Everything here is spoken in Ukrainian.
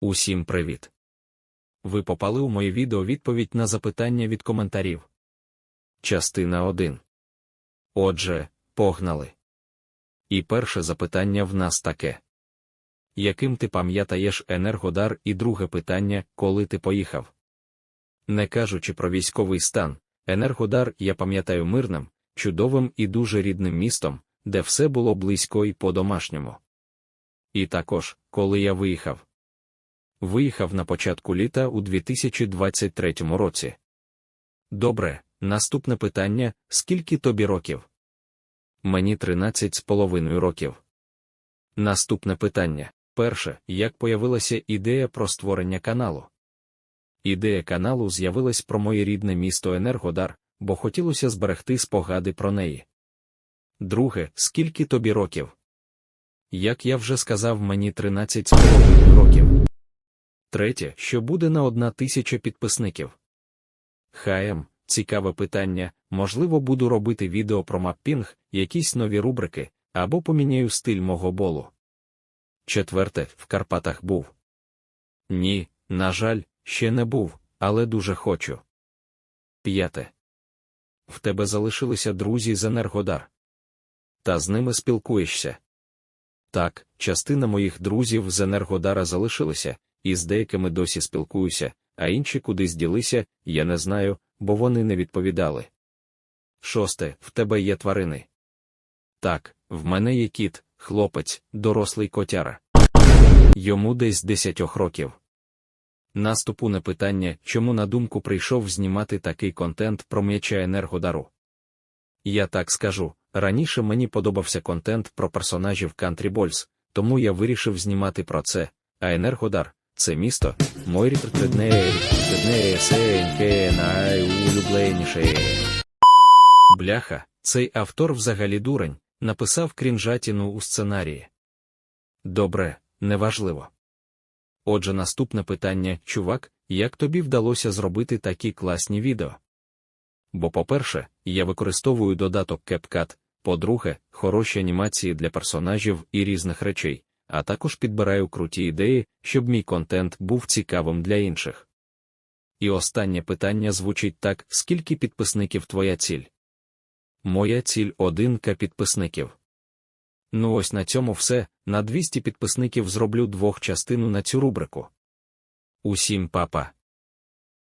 Усім привіт! Ви попали у моє відео відповідь на запитання від коментарів. Частина 1. Отже, погнали. І перше запитання в нас таке. Яким ти пам'ятаєш енергодар і друге питання, коли ти поїхав? Не кажучи про військовий стан, енергодар я пам'ятаю мирним, чудовим і дуже рідним містом, де все було близько і по-домашньому. І також, коли я виїхав. Виїхав на початку літа у 2023 році. Добре, наступне питання: скільки тобі років? Мені 13 з половиною років. Наступне питання. Перше, як появилася ідея про створення каналу? Ідея каналу з'явилась про моє рідне місто Енергодар, бо хотілося зберегти спогади про неї. Друге, скільки тобі років? Як я вже сказав, мені 13 з половиною років. Третє, що буде на одна тисяча підписників. ХМ, цікаве питання, можливо, буду робити відео про маппінг, якісь нові рубрики, або поміняю стиль мого болу. Четверте, в Карпатах був. Ні, на жаль, ще не був, але дуже хочу. П'яте. В тебе залишилися друзі з Енергодар. Та з ними спілкуєшся. Так, частина моїх друзів з Енергодара залишилися, і з деякими досі спілкуюся, а інші кудись ділися, я не знаю, бо вони не відповідали. Шосте, в тебе є тварини. Так, в мене є кіт, хлопець, дорослий котяра. Йому десь десятьох років. Наступне питання, чому на думку прийшов знімати такий контент про м'яча енергодару. Я так скажу, раніше мені подобався контент про персонажів Country Balls, тому я вирішив знімати про це, а енергодар це місто, мой найулюбленіше. Бляха, цей автор взагалі дурень, написав крінжатіну у сценарії. Добре, неважливо. Отже, наступне питання, чувак, як тобі вдалося зробити такі класні відео? Бо, по-перше, я використовую додаток CapCut, по-друге, хороші анімації для персонажів і різних речей, а також підбираю круті ідеї, щоб мій контент був цікавим для інших. І останнє питання звучить так: скільки підписників твоя ціль? Моя ціль 1к підписників. Ну ось на цьому все. На 200 підписників зроблю двох частину на цю рубрику. Усім папа.